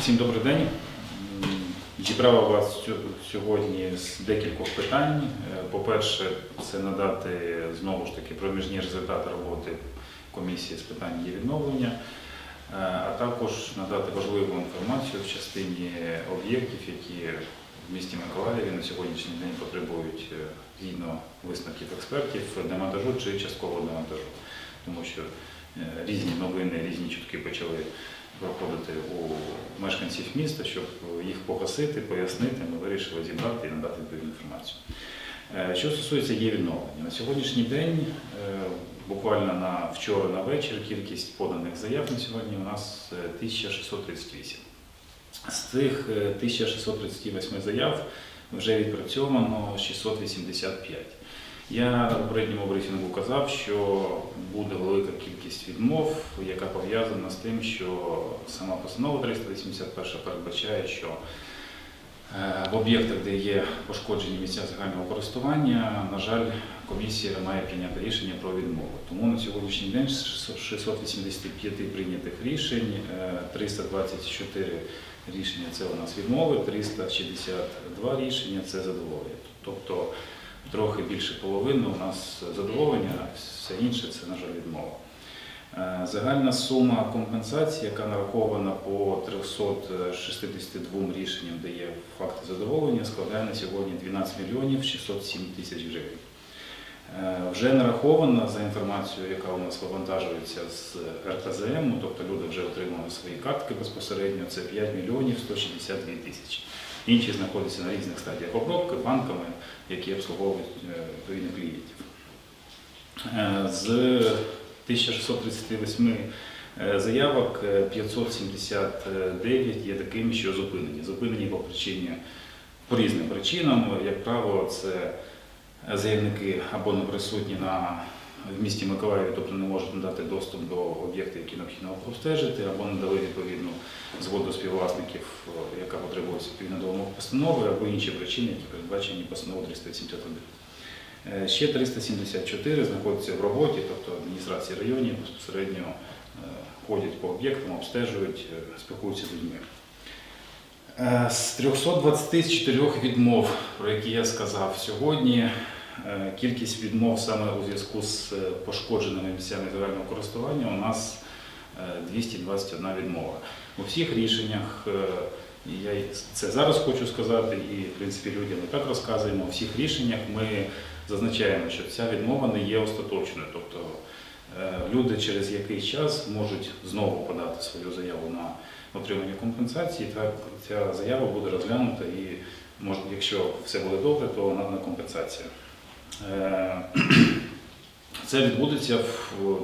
Всім добрий день. М, Зібрав вас сьогодні з декількох питань. Е, По-перше, це надати знову ж таки проміжні результати роботи комісії з питань її відновлення, е, а також надати важливу інформацію в частині об'єктів, які в місті Миколаєві на сьогоднішній день потребують е, згідно висновків експертів демонтажу чи часткового демонтажу. Тому що різні новини, різні чутки почали проходити у мешканців міста, щоб їх погасити, пояснити, ми вирішили зібрати і надати відповідну інформацію. Е, Що стосується є відновлення, на сьогоднішній день, е, буквально на вчора на вечір, кількість поданих заяв на сьогодні у нас е, 1638. З цих е, 1638 заяв вже відпрацьовано 685. Я на попередньому брифінгу казав, що буде велика кількість відмов, яка пов'язана з тим, що сама постанова 381 передбачає, що е, в об'єктах, де є пошкоджені місця загального користування, на жаль, комісія має прийняти рішення про відмову. Тому на сьогоднішній день з 685 прийнятих рішень, е, 324 рішення це у нас відмови, 362 рішення це задоволення. Тобто трохи більше половини у нас задоволення, а все інше це, на жаль, відмова. Е, Загальна сума компенсації, яка нарахована по 362 рішенням, де є факти задоволення, складає на сьогодні 12 мільйонів 607 тисяч гривень. Е, Вже нараховано за інформацією, яка у нас вивантажується з РКЗМ, ну, тобто люди вже отримали свої картки безпосередньо, це 5 мільйонів 162 тисячі. Інші знаходяться на різних стадіях обробки банками, які обслуговують е, відповідно клієнтів. Е, З 1638 е, заявок е, 579 є такими, що зупинені. Зупинені по причині по різним причинам. Як правило, це заявники або не присутні на в місті Миколаєві, тобто не можуть надати доступ до об'єктів, які необхідно обстежити, або не дали відповідну згоду співвласників, е, яка потребується відповідно до вимог постанови, або інші причини, які передбачені постановою 371. Е, Ще 374 знаходяться в роботі, тобто адміністрації районів безпосередньо е, ходять по об'єктам, обстежують, спілкуються з людьми. З 324 відмов, про які я сказав сьогодні, кількість відмов саме у зв'язку з е, пошкодженими місцями загального користування у нас е, 221 відмова. У всіх рішеннях, е, я це зараз хочу сказати, і в принципі людям і так розказуємо, у всіх рішеннях ми зазначаємо, що ця відмова не є остаточною. Тобто е, люди через якийсь час можуть знову подати свою заяву на отримання компенсації, та ця заява буде розглянута і може, якщо все буде добре, то надана компенсація. Е, Це відбудеться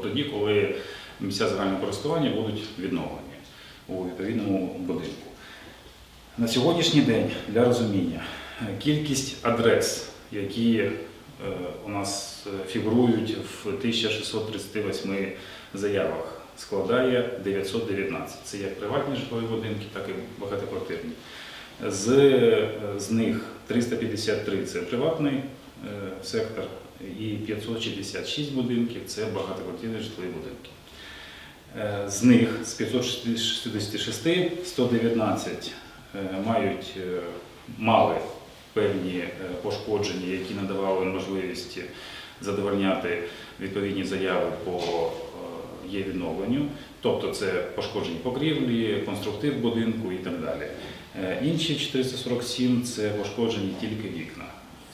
тоді, коли місця загального користування будуть відновлені у відповідному будинку. На сьогоднішній день для розуміння е, кількість адрес, які е, у нас е, фігурують в 1638 заявах, складає 919. Це як приватні житлові будинки, так і багатоквартирні. З, е, з них 353 це приватний е, сектор і 566 будинків це багатоквартирні житлові будинки. Е, З них з 566 119 е, мають е, мали певні е, пошкодження, які надавали можливість задовольняти відповідні заяви по е, є відновленню, тобто це пошкоджені покрівлі, конструктив будинку і так далі. Е, Інші 447 це пошкоджені тільки вікна.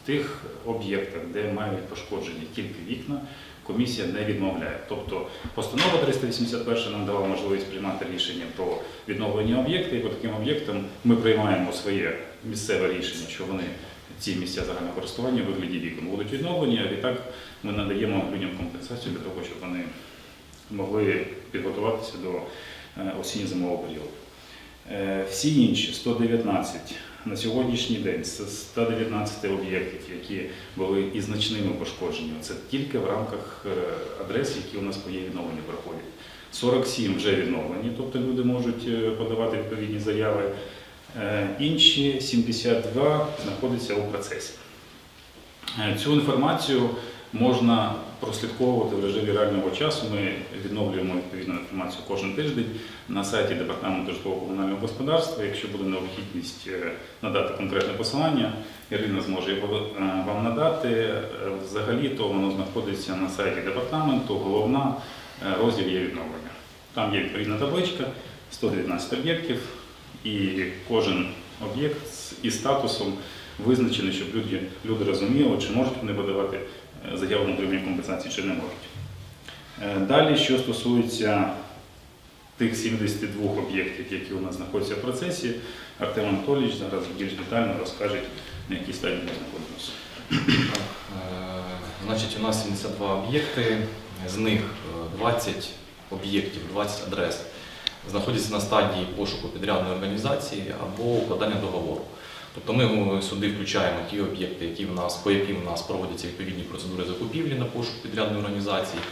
В тих об'єктах, де мають пошкоджені тільки вікна, комісія не відмовляє. Тобто постанова 381 нам дала можливість приймати рішення про відновлення об'єкта, і по таким об'єктам ми приймаємо своє місцеве рішення, що вони ці місця загального користування у вигляді вікон будуть відновлені, а відтак ми надаємо людям компенсацію для того, щоб вони могли підготуватися до е, осінньо-зимового періоду. Е, Всі інші 119 на сьогоднішній день з 119 об'єктів, які були і значними пошкодженнями, це тільки в рамках е, адрес, які у нас по є відновлені проходять. 47 вже відновлені, тобто люди можуть е, подавати відповідні заяви. Е, Інші 72 знаходяться у процесі. Цю інформацію можна прослідковувати в режимі реального часу. Ми відновлюємо відповідну інформацію кожен тиждень на сайті Департаменту житлово-комунального господарства. Якщо буде необхідність е, надати конкретне посилання, Ірина зможе його е, вам надати. Е, Взагалі, то воно знаходиться на сайті департаменту. Головна розділ є відновлення. Там є відповідна табличка, 119 об'єктів, і кожен об'єкт із статусом визначений, щоб люди, люди розуміли, чи можуть вони подавати е, заяву на отримання компенсації, чи не можуть. Е, Далі, що стосується тих 72 об'єктів, які у нас знаходяться в процесі, Артем Анатолійович зараз більш детально розкаже, на якій стадії ми знаходимося. Е, Значить, у нас 72 об'єкти, з них е, 20 об'єктів, 20 адрес знаходяться на стадії пошуку підрядної організації або укладання договору. Тобто ми сюди включаємо ті об'єкти, які в нас, по яким в нас проводяться відповідні процедури закупівлі на пошук підрядної організації.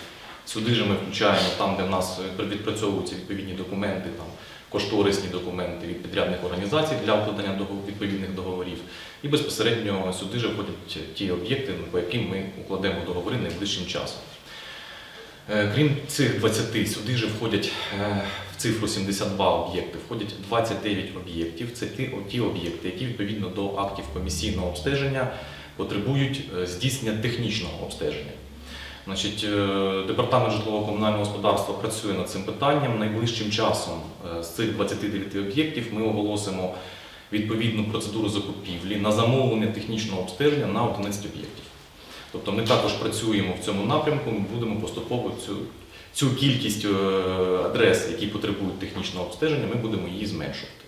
Сюди ж ми включаємо там, де в нас е, відпрацьовуються відповідні документи, там, кошторисні документи від підрядних організацій для укладання відповідних договорів. І безпосередньо сюди ж входять ті об'єкти, по яким ми укладемо договори найближчим часом. Е, Крім цих 20, сюди ж входять е, цифру 72 об'єкти, входять 29 об'єктів. Це ті, об'єкти, які відповідно до актів комісійного обстеження потребують е, здійснення технічного обстеження. Значить, е, департамент житлово-комунального господарства працює над цим питанням. Найближчим часом е, з цих 29 об'єктів ми оголосимо відповідну процедуру закупівлі на замовлення технічного обстеження на 11 об'єктів. Тобто ми також працюємо в цьому напрямку, ми будемо поступово цю, цю кількість е, адрес, які потребують технічного обстеження, ми будемо її зменшувати.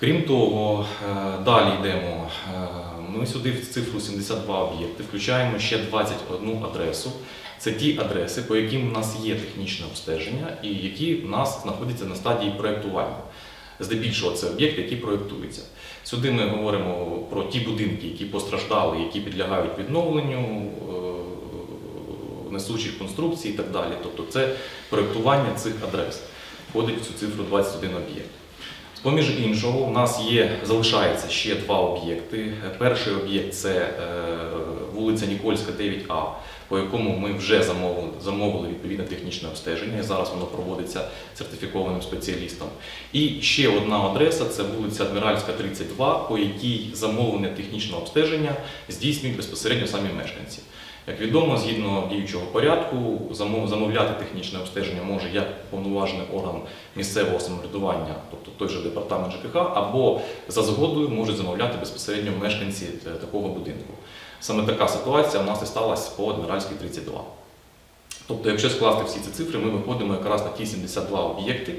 Крім того, е, далі йдемо. Е, Ми сюди в цифру 72 об'єкти включаємо ще 21 адресу. Це ті адреси, по яким у нас є технічне обстеження і які в нас знаходяться на стадії проєктування. Здебільшого це об'єкти, які проєктуються. Сюди ми говоримо про ті будинки, які постраждали, які підлягають відновленню, несучих конструкцій і так далі. Тобто це проєктування цих адрес входить в цю цифру 21 об'єкт. З-поміж іншого, у нас є, залишається ще два об'єкти. Перший об'єкт це е, вулиця Нікольська, 9А, по якому ми вже замовили, замовили відповідне технічне обстеження. і Зараз воно проводиться сертифікованим спеціалістом. І ще одна адреса це вулиця Адміральська, 32, по якій замовлення технічного обстеження здійснюють безпосередньо самі мешканці. Як відомо, згідно діючого порядку, замовляти технічне обстеження може як повноважений орган місцевого самоврядування, тобто той же департамент ЖКХ, або за згодою можуть замовляти безпосередньо мешканці е, такого будинку. Саме така ситуація в нас і сталася по Адміральській 32. Тобто, якщо скласти всі ці цифри, ми виходимо якраз на ті 72 об'єкти,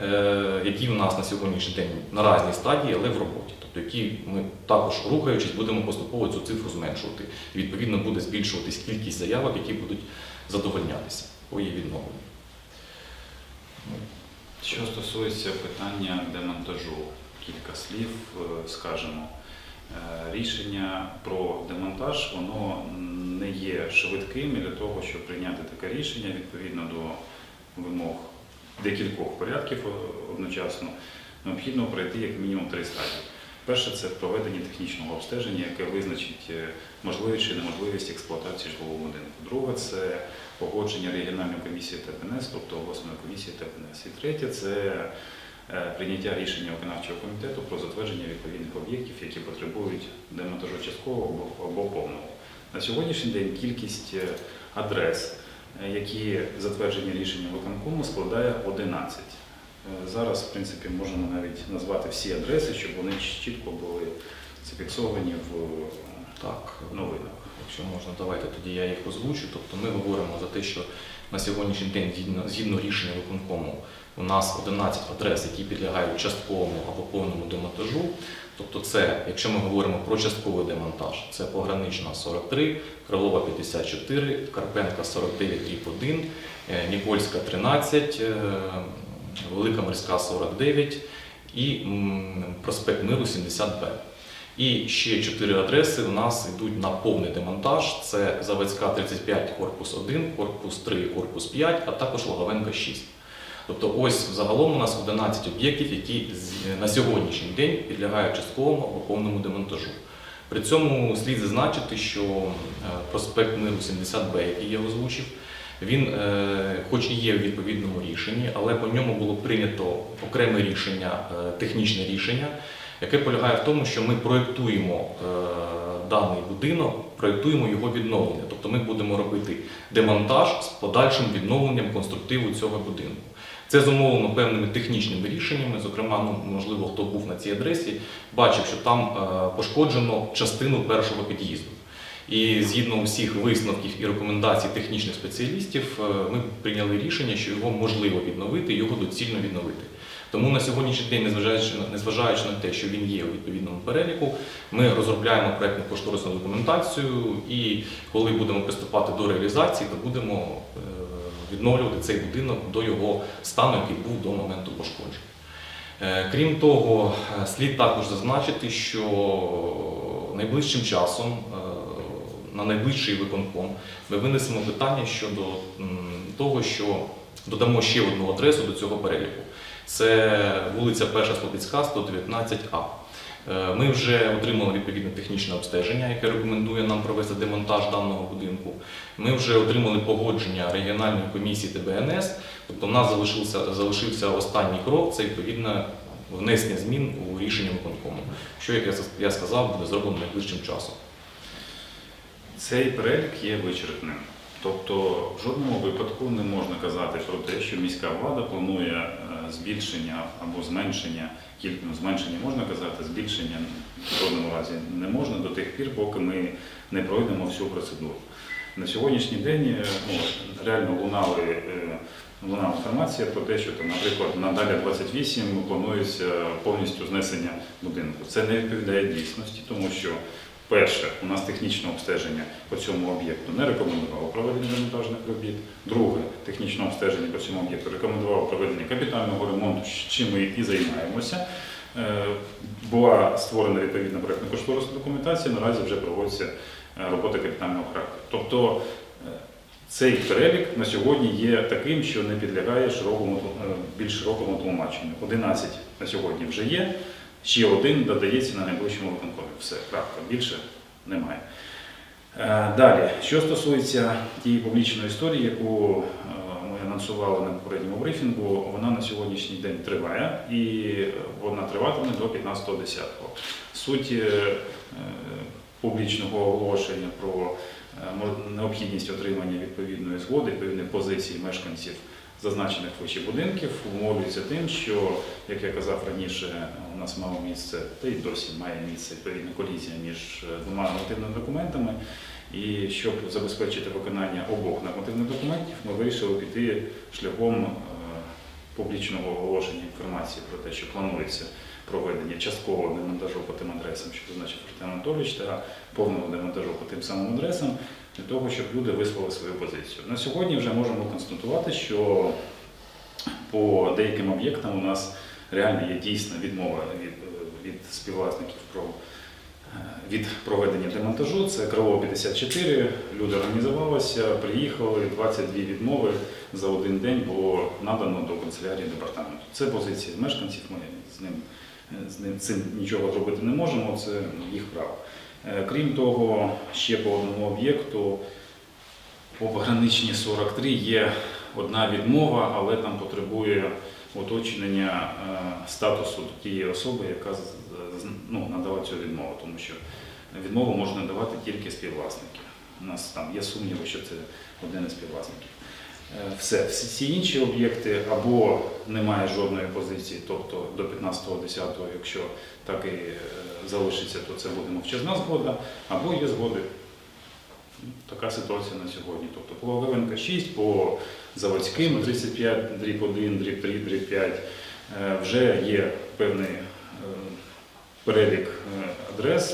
е, які в нас на сьогоднішній день на різній стадії, але в роботі. Які ми також рухаючись, будемо поступово цю цифру зменшувати. І відповідно буде збільшуватись кількість заявок, які будуть задовольнятися по її відновленню. Що стосується питання демонтажу, кілька слів е, скажемо. Е, Рішення про демонтаж воно не є швидким і для того, щоб прийняти таке рішення відповідно до вимог декількох порядків е, одночасно, необхідно пройти як мінімум три стадії. Перше це проведення технічного обстеження, яке визначить е, можливість чи неможливість експлуатації житлового будинку. Друге це погодження регіональної комісії ТПНС, тобто обласної комісії ТПНС. І третє це е, прийняття рішення виконавчого комітету про затвердження відповідних об'єктів, які потребують демонтажу часткового або- повного. На сьогоднішній день кількість е, адрес, які затверджені рішенням виконкому, складає 11. Е, Зараз, в принципі, можемо навіть назвати всі адреси, щоб вони чітко були зафіксовані в е, Так, новинах. Якщо можна, давайте тоді я їх озвучу. Тобто ми говоримо за те, що на сьогоднішній день, згідно, рішення виконкому, у нас 11 адрес, які підлягають частковому або повному демонтажу. Тобто, це, якщо ми говоримо про частковий демонтаж, це погранична 43, Крилова 54, Карпенка 49 1, е, Нікольська 13, е, Велика Морська 49 і проспект Миру 70Б. І ще чотири адреси у нас йдуть на повний демонтаж. Це Заводська 35, корпус 1, корпус 3, корпус 5, а також Логовенка 6. Тобто ось загалом у нас 11 об'єктів, які на сьогоднішній день підлягають частковому або повному демонтажу. При цьому слід зазначити, що е, проспект Миру 70Б, який я озвучив, він, е, хоч і є в відповідному рішенні, але по ньому було прийнято окреме рішення, е, технічне рішення, яке полягає в тому, що ми проєктуємо е, даний будинок, проєктуємо його відновлення. Тобто ми будемо робити демонтаж з подальшим відновленням конструктиву цього будинку. Це зумовлено певними технічними рішеннями. Зокрема, ну можливо, хто був на цій адресі, бачив, що там пошкоджено частину першого під'їзду. І згідно всіх висновків і рекомендацій технічних спеціалістів, е, ми прийняли рішення, що його можливо відновити, його доцільно відновити. Тому на сьогоднішній день, незважаючи на, незважаючи на те, що він є у відповідному переліку, ми розробляємо проєктну кошторисну документацію, і коли будемо приступати до реалізації, то будемо е, відновлювати цей будинок до його стану, який був до моменту пошкодження. Е, Крім того, слід також зазначити, що найближчим часом на найближчий виконком ми винесемо питання щодо того, що додамо ще одну адресу до цього переліку. Це вулиця Перша Слобідська, 119А. Е, Ми вже отримали відповідне технічне обстеження, яке рекомендує нам провести демонтаж даного будинку. Ми вже отримали погодження регіональної комісії ТБНС, тобто в нас залишився, залишився останній крок це відповідне внесення змін у рішення виконкому, що, як я сказав, буде зроблено найближчим часом. Цей перелік є вичерпним. Тобто в жодному випадку не можна казати про те, що міська влада планує е, збільшення або зменшення, ну, зменшення можна казати, збільшення в жодному разі не можна до тих пір, поки ми не пройдемо всю процедуру. На сьогоднішній день е, ну, реально лунали, е, лунала інформація про те, що там, наприклад, на далі 28 планується повністю знесення будинку. Це не відповідає дійсності, тому що Перше, у нас технічне обстеження по цьому об'єкту не рекомендувало проведення демонтажних робіт. Друге, технічне обстеження по цьому об'єкту рекомендувало проведення капітального ремонту, чим ми і займаємося. Е, Була створена відповідна проєктна кошторисна документація, наразі вже проводиться е, робота капітального характеру. Тобто е, цей перелік на сьогодні є таким, що не підлягає широкому, більш широкому тлумаченню. 11 на сьогодні вже є. Ще один додається на найближчому виконкомі. Все, крапка, більше немає. Е, Далі, що стосується тієї публічної історії, яку е, ми анонсували на попередньому брифінгу, вона на сьогоднішній день триває і вона триватиме до 15.10. Суть е, е, публічного оголошення про е, необхідність отримання відповідної згоди, відповідної позиції мешканців зазначених вище будинків умовлюється тим, що, як я казав раніше, у нас мало місце, та й досі має місце відповідна колізія між е, двома нормативними документами. І щоб забезпечити виконання обох нормативних документів, ми вирішили піти шляхом е, публічного оголошення інформації про те, що планується проведення часткового демонтажу по тим адресам, що зазначив Артем Анатолійович, та повного демонтажу по тим самим адресам, для того, щоб люди висловили свою позицію. На сьогодні вже можемо констатувати, що по деяким об'єктам у нас реально є дійсна відмова від, від співвласників про е, від проведення демонтажу. Це Крило 54. Люди організувалися, приїхали, 22 відмови за один день було надано до канцелярії департаменту. Це позиції мешканців. Ми з ним з ним цим нічого зробити не можемо. Це їх право. Е, Крім того, ще по одному об'єкту по пограничній 43 є одна відмова, але там потребує уточнення е, статусу тієї особи, яка ну, надала цю відмову, тому що відмову можна надавати тільки співвласники. У нас там є сумніви, що це один із співвласників. Е, Все, всі інші об'єкти або немає жодної позиції, тобто до 15.10, якщо так і залишиться, то це буде мовчазна згода, або є згоди. Така ситуація на сьогодні. Тобто по Лавренка 6, по Заводським 35, дріб 1, дріб 3, дріб 5 е, вже є певний е, перелік е, адрес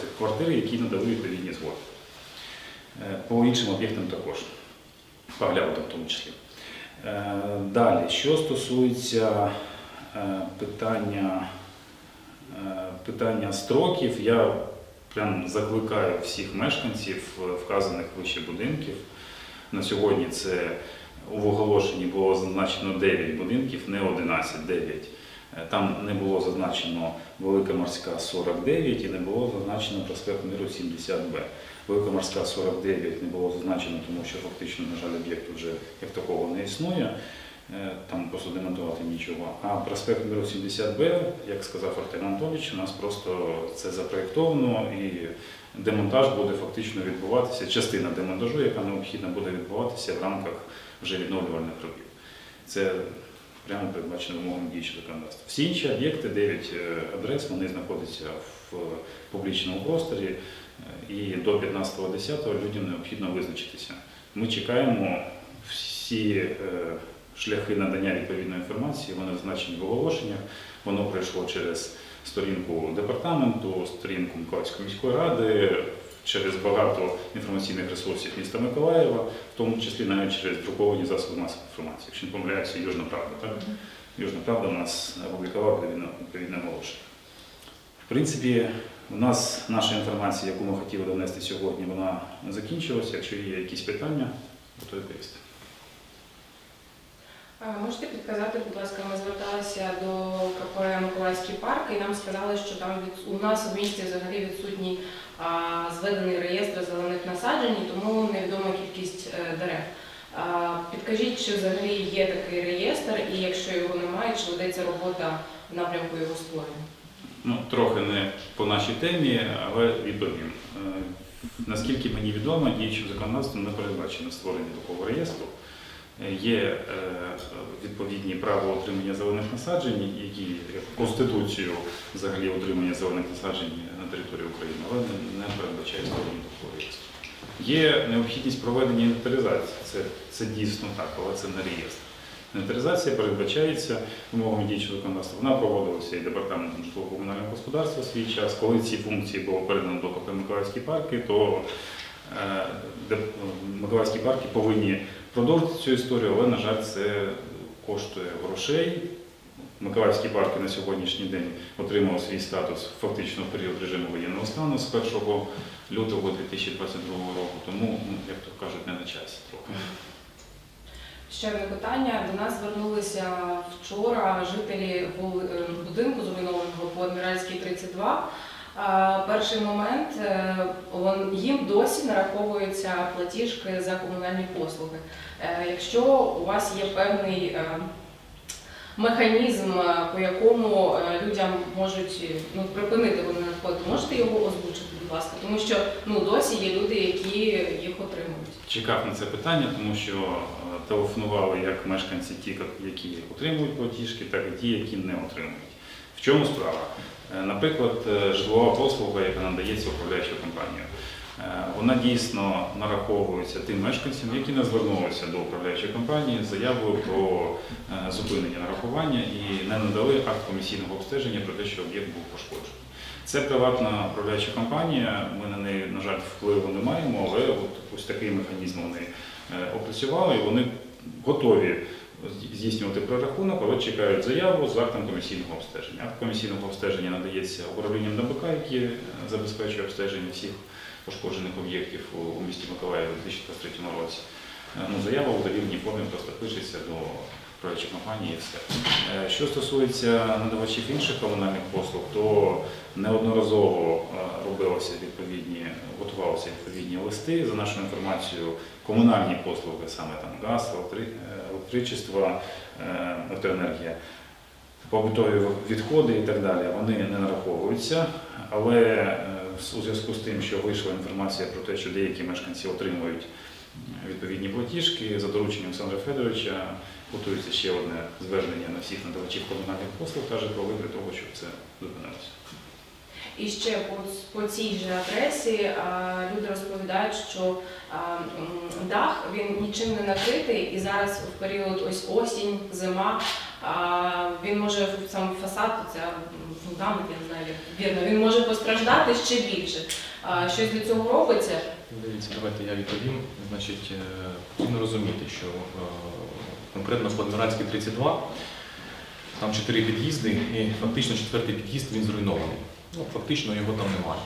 цих квартир, які надали відповідні згоди. По іншим об'єктам також, по в тому числі. Далі, що стосується питання, питання строків, я прям закликаю всіх мешканців е, вказаних вище будинків. На сьогодні це в оголошенні було зазначено 9 будинків, не 11, 9. Е, Там не було зазначено Велика морська 49 і не було зазначено проспект Миру 70Б. Велика морська 49 не було зазначено, тому що фактично, на жаль, об'єкту вже як такого не існує. Е, Там просто демонтувати нічого. А проспект Миру 70Б, як сказав Артем Анатолійович, у нас просто це запроєктовано і демонтаж буде фактично відбуватися, частина демонтажу, яка необхідна, буде відбуватися в рамках вже відновлювальних робіт. Це прямо передбачено вимогами діючого законодавства. Всі інші об'єкти, 9 адрес, вони знаходяться в публічному просторі, е, і до 15.10 людям необхідно визначитися. Ми чекаємо всі е, шляхи надання відповідної інформації, вони зазначені в оголошеннях. Воно пройшло через сторінку департаменту, сторінку Миколаївської міської ради, через багато інформаційних ресурсів міста Миколаєва, в тому числі навіть через друковані засоби масової інформації. Якщо не помиляюся, Южна Правда, так? Южна Правда у нас опублікувала відповідне оголошення. В принципі, у нас наша інформація, яку ми хотіли донести сьогодні, вона закінчилася. Якщо є якісь питання, готові відповісти. Можете підказати, будь ласка, ми зверталися до КП Миколаївський парк і нам сказали, що там від у нас в місті взагалі відсутній а, зведений реєстр зелених насаджень, тому невідома кількість е, дерев. А, Підкажіть, чи взагалі є такий реєстр, і якщо його немає, чи ведеться робота в напрямку його створення? Ну, трохи не по нашій темі, але відповім. Е, Наскільки мені відомо, діючим законодавством не передбачено створення такого реєстру. Е, Є е, відповідні права отримання зелених насаджень, які як конституцію взагалі отримання зелених насаджень на території України, але не- передбачає такого реєстру. Є необхідність проведення інвентаризації. Це, це дійсно так, але це не реєстр. Інвентаризація передбачається вимогами діючого законодавства. Вона проводилася і департаментом житлово-комунального господарства свій час. Коли ці функції було передано до КП Миколаївські парки, то е, деп- Миколаївські парки повинні продовжити цю історію, але, на жаль, це коштує грошей. Миколаївські парки на сьогоднішній день отримали свій статус фактично в період режиму воєнного стану з 1 лютого 2022 року, тому, ну, як то кажуть, не на часі трохи. Ще одне питання. До нас звернулися вчора жителі е, будинку зруйнованого по Адміральській 32. Перший момент е, їм досі нараховуються платіжки за комунальні послуги. Е, Якщо у вас є певний е, механізм, по якому людям можуть ну, припинити вони надходити, можете його озвучити, будь ласка, тому що ну досі є люди, які їх отримують. Чекав на це питання, тому що телефонували як мешканці ті, які отримують платіжки, так і ті, які не отримують. В чому справа? Е, Наприклад, е, житлова послуга, яка надається управляючою компанією, е, вона дійсно нараховується тим мешканцям, які не звернулися до управляючої компанії з заявою про зупинення нарахування і не надали акт комісійного обстеження про те, що об'єкт був пошкоджений. Це приватна управляюча компанія, ми на неї, на жаль, впливу не маємо, але от ось такий механізм вони опрацювали, і вони готові здійснювати прорахунок, але чекають заяву з актом комісійного обстеження. Акт комісійного обстеження надається управлінням ДБК, які е, забезпечує обстеження всіх пошкоджених об'єктів у- місті Миколаєві у 2023 році. Е, Ну, заява у довірній формі просто пишеться до управляючої компанії і все. Е, Що стосується надавачів інших комунальних послуг, то неодноразово робилися відповідні, готувалися відповідні листи. За нашою інформацією, комунальні послуги, саме там газ, електри- е, електричество, е, електроенергія, побутові відходи і так далі, вони не нараховуються. Але е, у зв'язку з тим, що вийшла інформація про те, що деякі мешканці отримують відповідні платіжки, за дорученням Олександра Федоровича готується ще одне звернення на всіх надавачів комунальних послуг та житлових для того, щоб це зупинилося. І ще по, по цій же адресі а, люди розповідають, що а, дах він нічим не накритий, і зараз в період ось осінь, зима. А, він може сам фасад, це фундамент, я не знаю, вірно, він може постраждати ще більше. А, щось для цього робиться. Дивіться, давайте я відповім. Значить, е, потрібно розуміти, що е, конкретно по Адміральській 32 там чотири під'їзди, і фактично четвертий під'їзд він зруйнований. Ну, фактично його там немає.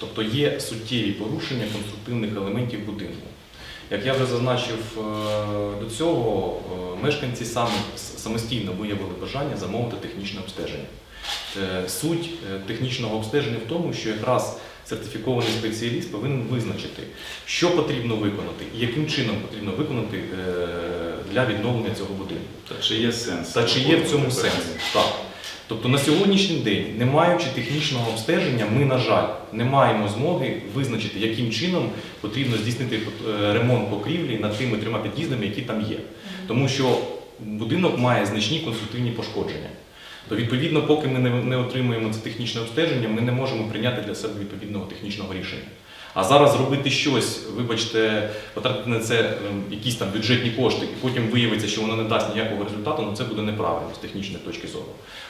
Тобто є суттєві порушення конструктивних елементів будинку. Як я вже зазначив е, до цього, е, мешканці самі самостійно виявили бажання замовити технічне обстеження. Е, Суть технічного обстеження в тому, що якраз сертифікований спеціаліст повинен визначити, що потрібно виконати і яким чином потрібно виконати для відновлення цього будинку. Та чи є сенс? Та чи є в цьому сенс? Так. Тобто на сьогоднішній день, не маючи технічного обстеження, ми, на жаль, не маємо змоги визначити, яким чином потрібно здійснити е, ремонт покрівлі над тими трьома під'їздами, які там є. Тому що будинок має значні конструктивні пошкодження. То відповідно, поки ми не, не отримуємо це технічне обстеження, ми не можемо прийняти для себе відповідного технічного рішення. А зараз зробити щось, вибачте, потратити на це ем, якісь там бюджетні кошти, і потім виявиться, що воно не дасть ніякого результату, ну це буде неправильно з технічної точки зору.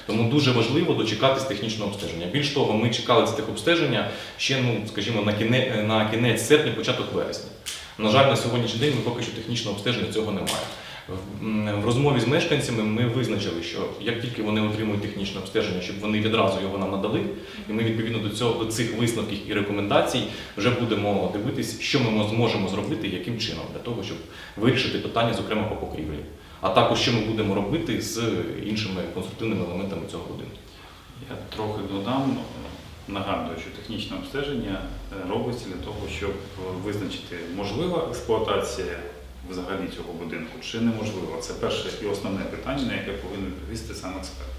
Тому дуже важливо дочекатись технічного обстеження. Більш того, ми чекали це техобстеження ще, ну скажімо, на кінець, на кінець серпня, початок вересня. На жаль, на сьогоднішній день ми поки що технічного обстеження цього немає. В- розмові з мешканцями ми визначили, що як тільки вони отримують технічне обстеження, щоб вони відразу його нам надали, і ми відповідно до цього до цих висновків і рекомендацій вже будемо дивитись, що ми зможемо зробити, яким чином для того, щоб вирішити питання, зокрема по покрівлі. А також що ми будемо робити з іншими конструктивними елементами цього будинку. Я трохи додам. Нагадую, що технічне обстеження е, робиться для того, щоб е, визначити, можлива експлуатація взагалі цього будинку чи неможлива. Це перше і основне питання, на яке повинен відповісти сам експерт.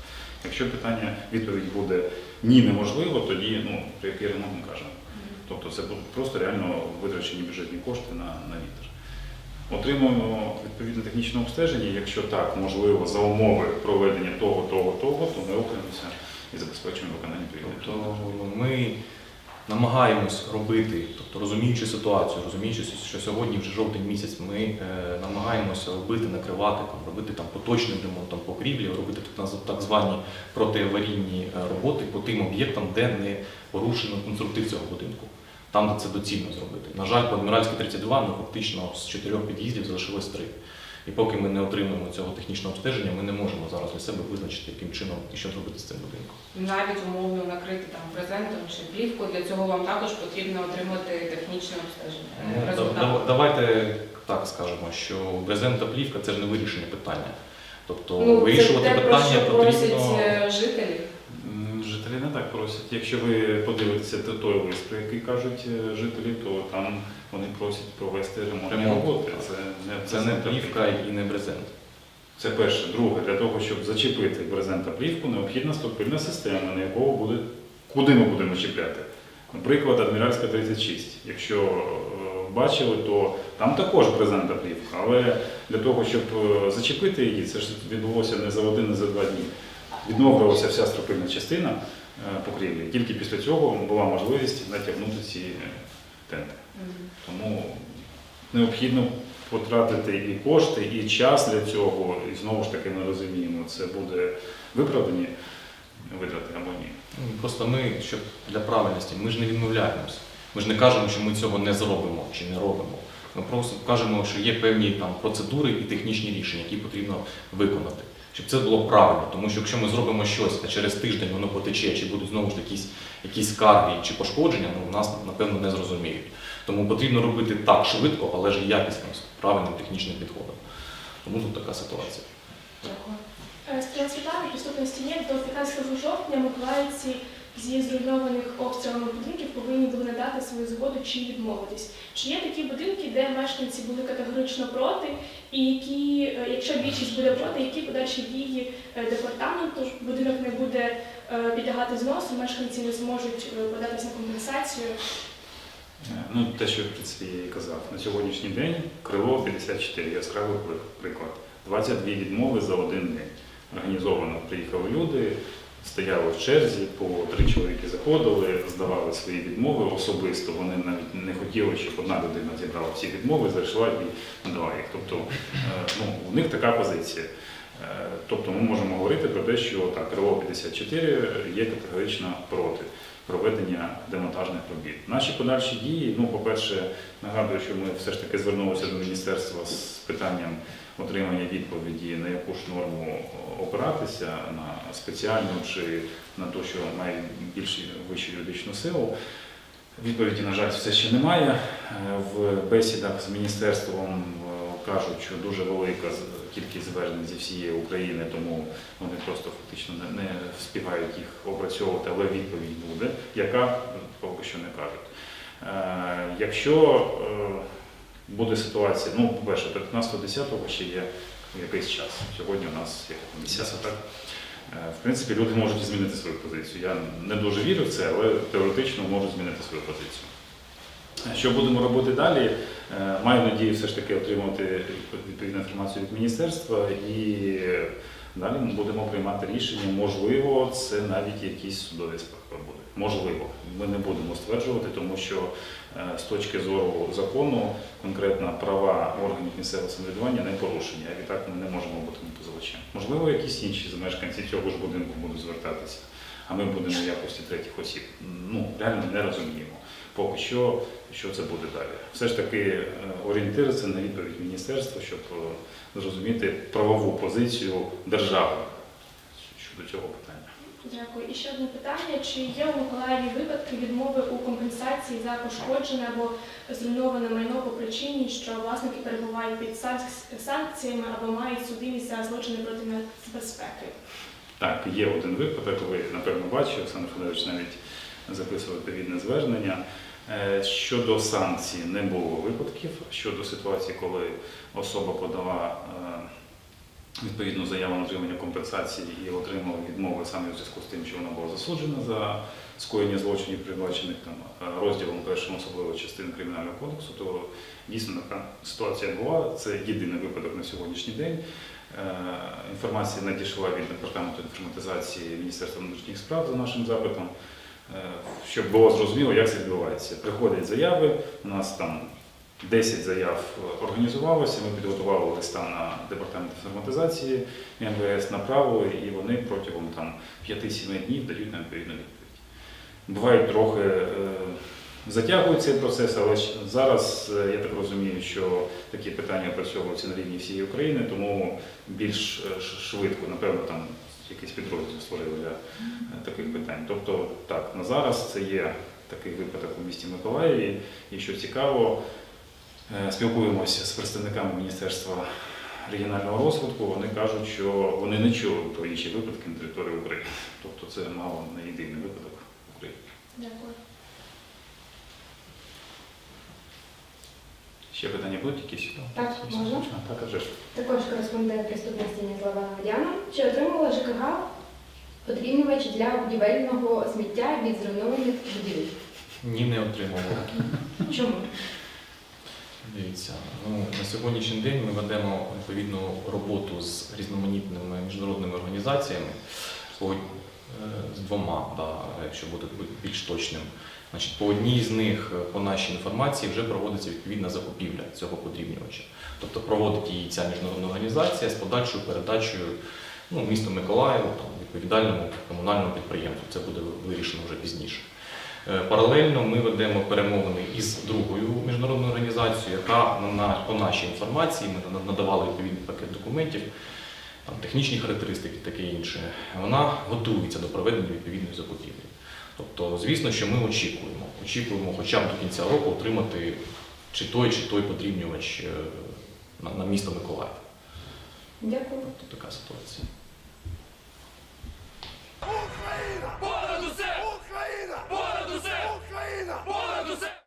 Якщо питання, відповідь буде ні, неможливо, тоді ну, про який ремонт ми кажемо. Тобто це будуть просто реально витрачені бюджетні кошти на, на вітер. Отримуємо відповідне технічне обстеження. Якщо так, можливо, за умови проведення того, того, того, то ми рухаємося і забезпечуємо виконання відповідних Тобто ми намагаємось робити, тобто розуміючи ситуацію, розуміючи, що сьогодні вже жовтень місяць, ми е, намагаємося робити, накривати, робити там поточним ремонтом покрівлі, робити так, так звані протиаварійні е, роботи по тим об'єктам, де не порушено конструктив цього будинку. Там, де це доцільно зробити. На жаль, по Адміральській 32 ну, фактично з чотирьох під'їздів залишилось три. І поки ми не отримаємо цього технічного обстеження, ми не можемо зараз для себе визначити, яким чином і що зробити з цим будинком. Навіть умовно накрити там презентом чи плівкою, для цього вам також потрібно отримати технічне обстеження. Ну, да- Давайте так скажемо, що брезент та плівка це ж не вирішення питання. Тобто Ну, вирішувати це те, про питання що потрібно. е, жителі. Не так просять. Якщо ви подивитеся те- той лист, про який кажуть е, жителі, то там вони просять провести ремонтні Ремонт, роботи. Це не, Це не плівка і не брезент. Це перше. Друге, для того, щоб зачепити брезент та плівку, необхідна стопильна система, на якого буде, куди ми будемо чіпляти. Наприклад, Адміральська 36. Якщо е, бачили, то там також брезент та плівка, але для того, щоб е, зачепити її, це ж відбулося не за один, не за два дні. Відновлювалася вся стропильна частина е, покрівлі. Тільки після цього була можливість натягнути ці е, тенти. Тому необхідно потратити і кошти, і час для цього. І знову ж таки ми розуміємо, це буде виправдані витрати або ні. Ну, Просто ми, щоб для правильності, ми ж не відмовляємося. Ми ж не кажемо, що ми цього не зробимо чи не робимо. Ми просто кажемо, що є певні там процедури і технічні рішення, які потрібно виконати. Щоб це було правильно, тому що якщо ми зробимо щось, а через тиждень воно потече, чи будуть знову ж якісь, якісь скарги чи пошкодження, ну нас напевно не зрозуміють. Тому потрібно робити так швидко, але ж якісно, з правильним технічним підходом. Тому тут така ситуація. Дякую. Е, Стріла Світлана, підступності є. До 15 жовтня миколаївці зі зруйнованих обстрілами будинків повинні були надати свою згоду чи відмовитись. Чи є такі будинки, де мешканці були категорично проти, і які, е, якщо більшість буде проти, які подальші дії е, департаменту, будинок не буде е, підлягати зносу, мешканці не зможуть податися на компенсацію. Ну, те, що в принципі я і казав, на сьогоднішній день крило 54, яскравий при- приклад. 22 відмови за один день. Організовано приїхали люди, стояли в черзі, по три чоловіки заходили, здавали свої відмови особисто. Вони навіть не хотіли, щоб одна людина зібрала всі відмови, зайшла і надала їх. Тобто е, ну, у них така позиція. Е, Тобто ми можемо говорити про те, що так, крило 54 є категорично проти проведення демонтажних робіт. Наші подальші дії, ну, по-перше, нагадую, що ми все ж таки звернулися до міністерства з питанням отримання відповіді, на яку ж норму опиратися, на спеціальну чи на те, що має більш вищу юридичну силу. Відповіді, на жаль, все ще немає. Е, В бесідах з міністерством е, кажуть, що дуже велика кількість звернень зі всієї України, тому вони просто фактично не, не встигають їх опрацьовувати, але відповідь буде, яка е, поки що не кажуть. Е, Якщо е, буде ситуація, ну, по-перше, 15-10 ще є якийсь час. Сьогодні у нас як 10 так. Е, В принципі, люди можуть змінити свою позицію. Я не дуже вірю в це, але теоретично можуть змінити свою позицію. Е, Що будемо робити далі? Е, Маю надію все ж таки отримати відповідну інформацію від міністерства і далі ми будемо приймати рішення. Можливо, це навіть якісь судові справи будуть. Можливо, ми не будемо стверджувати, тому що е, з точки зору закону конкретно права органів місцевого самоврядування не порушені, а відтак ми не можемо бути позивачем. Можливо, якісь інші мешканці цього ж будинку будуть звертатися, а ми будемо в якості третіх осіб. Ну, реально не розуміємо. Поки що, що це буде далі. Все ж таки е, це на відповідь міністерства, щоб е, зрозуміти правову позицію держави щодо цього питання. Дякую. І ще одне питання: чи є у Миколаєві випадки відмови у компенсації за пошкоджене або зруйноване майно по причині, що власники перебувають під санкціями або мають судимість за злочини проти нацбезпеки? Так, є один випадок, ви напевно бачили, Олександр Федорович навіть записував відповідне звернення. Е, Щодо санкцій не було випадків. Щодо ситуації, коли особа подала е, відповідну заяву на отримання компенсації і отримала відмови саме в зв'язку з тим, що вона була засуджена за скоєння злочинів, передбачених там е, розділом першим особливо частин кримінального кодексу, то дійсно така ситуація була. Це єдиний випадок на сьогоднішній день. Інформація надійшла від департаменту інформатизації Міністерства внутрішніх справ за нашим запитом, щоб було зрозуміло, як це відбувається. Приходять заяви, у нас там 10 заяв організувалося, ми підготували листа на департамент інформатизації МВС направили, і вони протягом там 5-7 днів дають нам відповідну відповідь. Бувають трохи е, затягують цей процес, але зараз е, я так розумію, що такі питання опрацьовуються на рівні всієї України, тому більш е, швидко, напевно, там якийсь підрозділ створили для е, таких питань. Тобто, так, на зараз це є такий випадок у місті Миколаєві, і що цікаво, е, спілкуємося з представниками Міністерства регіонального розвитку. Вони кажуть, що вони не чули про інші випадки на території України. Тобто це мало не єдиний випадок в Україні. Дякую. Ще питання будуть якісь? Так, можна? Так, а вже ж. Також кореспондент преступності Незлова Водяна. Чи отримала ЖКГ подрібнювач для будівельного сміття від зруйнованих будівель? Ні, не отримували. Чому? Дивіться, ну, на сьогоднішній день ми ведемо відповідну роботу з різноманітними міжнародними організаціями, е, з двома, да, якщо бути більш точним. Значить, по одній з них, е, по нашій інформації, вже проводиться відповідна закупівля цього подрібнювача. Тобто проводить її ця міжнародна організація з подальшою передачею ну, місту Миколаєву, там, відповідальному комунальному підприємству. Це буде вирішено вже пізніше. Е, Паралельно ми ведемо перемовини із другою міжнародною організацією, яка по нашій інформації ми нада- надавали відповідний пакет документів, там, технічні характеристики таке інше. Вона готується до проведення відповідної закупівлі. Тобто, звісно, що ми очікуємо. Очікуємо хоча б до кінця року отримати чи той, чи той подрібнювач е, на місто Миколаїв. Дякую. Тобто така ситуація. Україна! Понад усе!